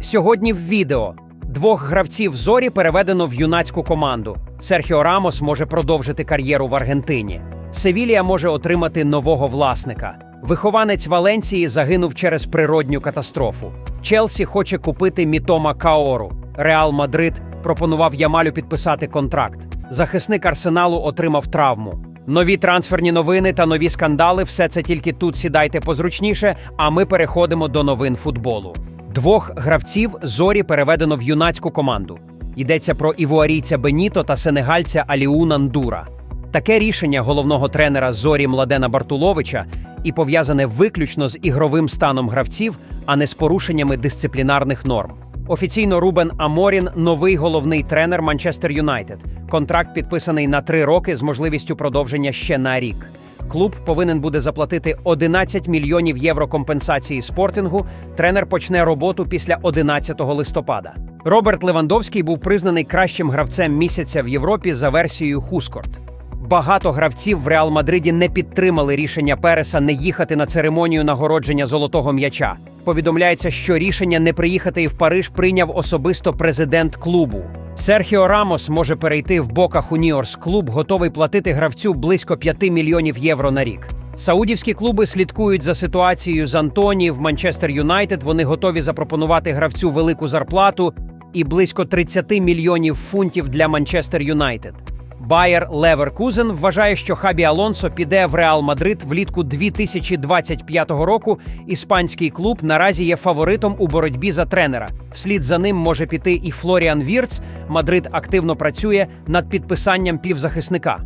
Сьогодні в відео двох гравців зорі переведено в юнацьку команду. Серхіо Рамос може продовжити кар'єру в Аргентині. Севілія може отримати нового власника. Вихованець Валенції загинув через природню катастрофу. Челсі хоче купити Мітома Каору. Реал Мадрид пропонував Ямалю підписати контракт. Захисник арсеналу отримав травму. Нові трансферні новини та нові скандали все це тільки тут сідайте позручніше, а ми переходимо до новин футболу. Двох гравців зорі переведено в юнацьку команду. Йдеться про івуарійця Беніто та сенегальця Аліу Нандура. Таке рішення головного тренера зорі Младена Бартуловича і пов'язане виключно з ігровим станом гравців, а не з порушеннями дисциплінарних норм. Офіційно Рубен Аморін новий головний тренер Манчестер Юнайтед. Контракт підписаний на три роки з можливістю продовження ще на рік. Клуб повинен буде заплатити 11 мільйонів євро компенсації спортингу. Тренер почне роботу після 11 листопада. Роберт Левандовський був признаний кращим гравцем місяця в Європі за версією Хускорт. Багато гравців в Реал Мадриді не підтримали рішення Переса не їхати на церемонію нагородження золотого м'яча. Повідомляється, що рішення не приїхати і в Париж прийняв особисто президент клубу. Серхіо Рамос може перейти в Бока Хуніорс. Клуб готовий платити гравцю близько 5 мільйонів євро на рік. Саудівські клуби слідкують за ситуацією з Антоні в Манчестер Юнайтед. Вони готові запропонувати гравцю велику зарплату і близько 30 мільйонів фунтів для Манчестер Юнайтед. Байер Леверкузен вважає, що Хабі Алонсо піде в Реал Мадрид влітку 2025 року. Іспанський клуб наразі є фаворитом у боротьбі за тренера. Вслід за ним може піти і Флоріан Вірц. Мадрид активно працює над підписанням півзахисника.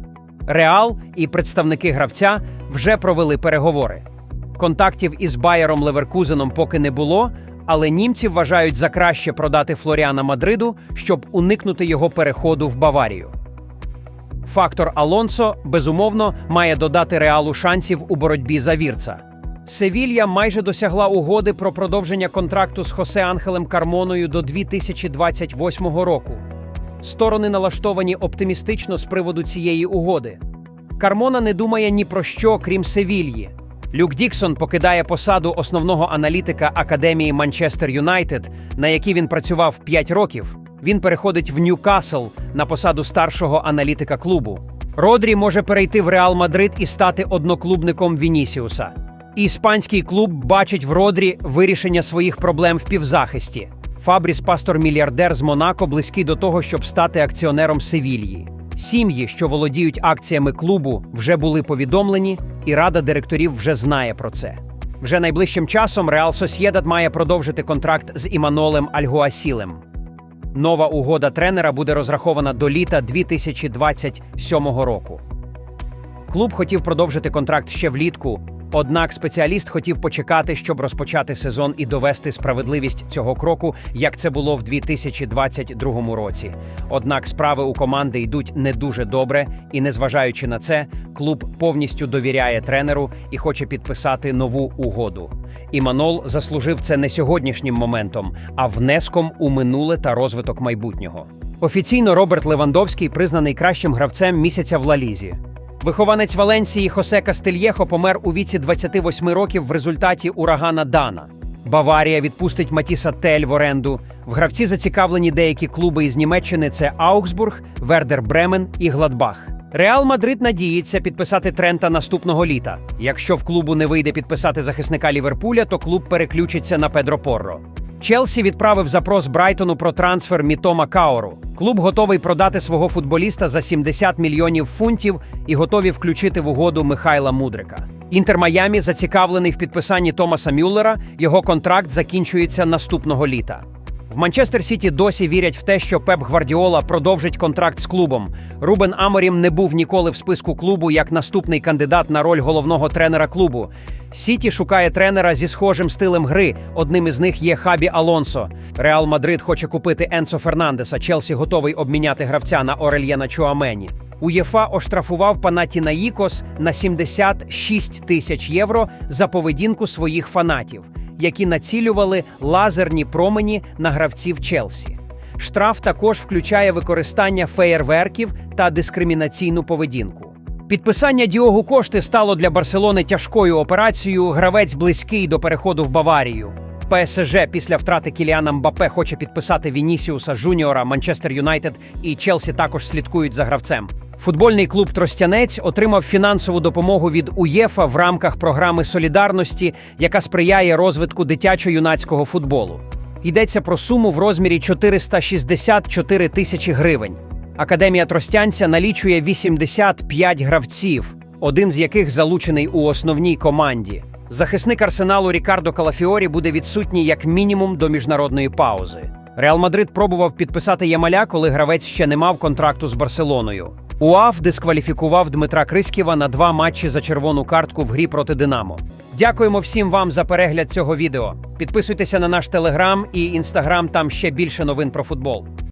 Реал і представники гравця вже провели переговори. Контактів із Байером Леверкузеном поки не було, але німці вважають за краще продати Флоріана Мадриду, щоб уникнути його переходу в Баварію. Фактор Алонсо, безумовно, має додати реалу шансів у боротьбі за вірца. Севілья майже досягла угоди про продовження контракту з Хосе Анхелем Кармоною до 2028 року. Сторони налаштовані оптимістично з приводу цієї угоди. Кармона не думає ні про що, крім Севільї. Люк Діксон покидає посаду основного аналітика Академії Манчестер Юнайтед, на якій він працював 5 років. Він переходить в Ньюкасл на посаду старшого аналітика клубу. Родрі може перейти в Реал Мадрид і стати одноклубником Вінісіуса. Іспанський клуб бачить в Родрі вирішення своїх проблем в півзахисті. Фабріс Пастор мільярдер з Монако близький до того, щоб стати акціонером Севільї. Сім'ї, що володіють акціями клубу, вже були повідомлені, і рада директорів вже знає про це. Вже найближчим часом Реал Сосєдад має продовжити контракт з Іманолем Альгуасілем. Нова угода тренера буде розрахована до літа 2027 року. Клуб хотів продовжити контракт ще влітку, однак спеціаліст хотів почекати, щоб розпочати сезон і довести справедливість цього кроку, як це було в 2022 році. Однак справи у команди йдуть не дуже добре, і незважаючи на це, клуб повністю довіряє тренеру і хоче підписати нову угоду. Іманол заслужив це не сьогоднішнім моментом, а внеском у минуле та розвиток майбутнього. Офіційно Роберт Левандовський признаний кращим гравцем місяця в Лалізі. Вихованець Валенції Хосе Кастельєхо помер у віці 28 років в результаті урагана Дана. Баварія відпустить Матіса Тель в оренду. В гравці зацікавлені деякі клуби із Німеччини: це Аугсбург, Вердер Бремен і Гладбах. Реал Мадрид надіється підписати Трента наступного літа. Якщо в клубу не вийде підписати захисника Ліверпуля, то клуб переключиться на Педро Порро. Челсі відправив запрос Брайтону про трансфер Мітома Каору. Клуб готовий продати свого футболіста за 70 мільйонів фунтів і готові включити в угоду Михайла Мудрика. Інтер Майамі зацікавлений в підписанні Томаса Мюллера. Його контракт закінчується наступного літа. Манчестер Сіті досі вірять в те, що Пеп Гвардіола продовжить контракт з клубом. Рубен Аморім не був ніколи в списку клубу як наступний кандидат на роль головного тренера клубу. Сіті шукає тренера зі схожим стилем гри. Одним із них є Хабі Алонсо. Реал Мадрид хоче купити Енцо Фернандеса. Челсі готовий обміняти гравця на Орельєна Чуамені. УЄФА оштрафував Панатінаїкос на 76 тисяч євро за поведінку своїх фанатів, які націлювали лазерні промені на гравців Челсі. Штраф також включає використання феєрверків та дискримінаційну поведінку. Підписання Діогу Кошти стало для Барселони тяжкою операцією. Гравець близький до переходу в Баварію. ПСЖ після втрати Кіліана Мбапе хоче підписати Вінісіуса Жуніора, Манчестер Юнайтед і Челсі також слідкують за гравцем. Футбольний клуб Тростянець отримав фінансову допомогу від УЄФА в рамках програми солідарності, яка сприяє розвитку дитячо-юнацького футболу. Йдеться про суму в розмірі 464 тисячі гривень. Академія Тростянця налічує 85 гравців, один з яких залучений у основній команді. Захисник арсеналу Рікардо Калафіорі буде відсутній як мінімум до міжнародної паузи. Реал Мадрид пробував підписати Ямаля, коли гравець ще не мав контракту з Барселоною. УАФ дискваліфікував Дмитра Криськіва на два матчі за червону картку в грі проти Динамо. Дякуємо всім вам за перегляд цього відео. Підписуйтеся на наш телеграм і інстаграм, там ще більше новин про футбол.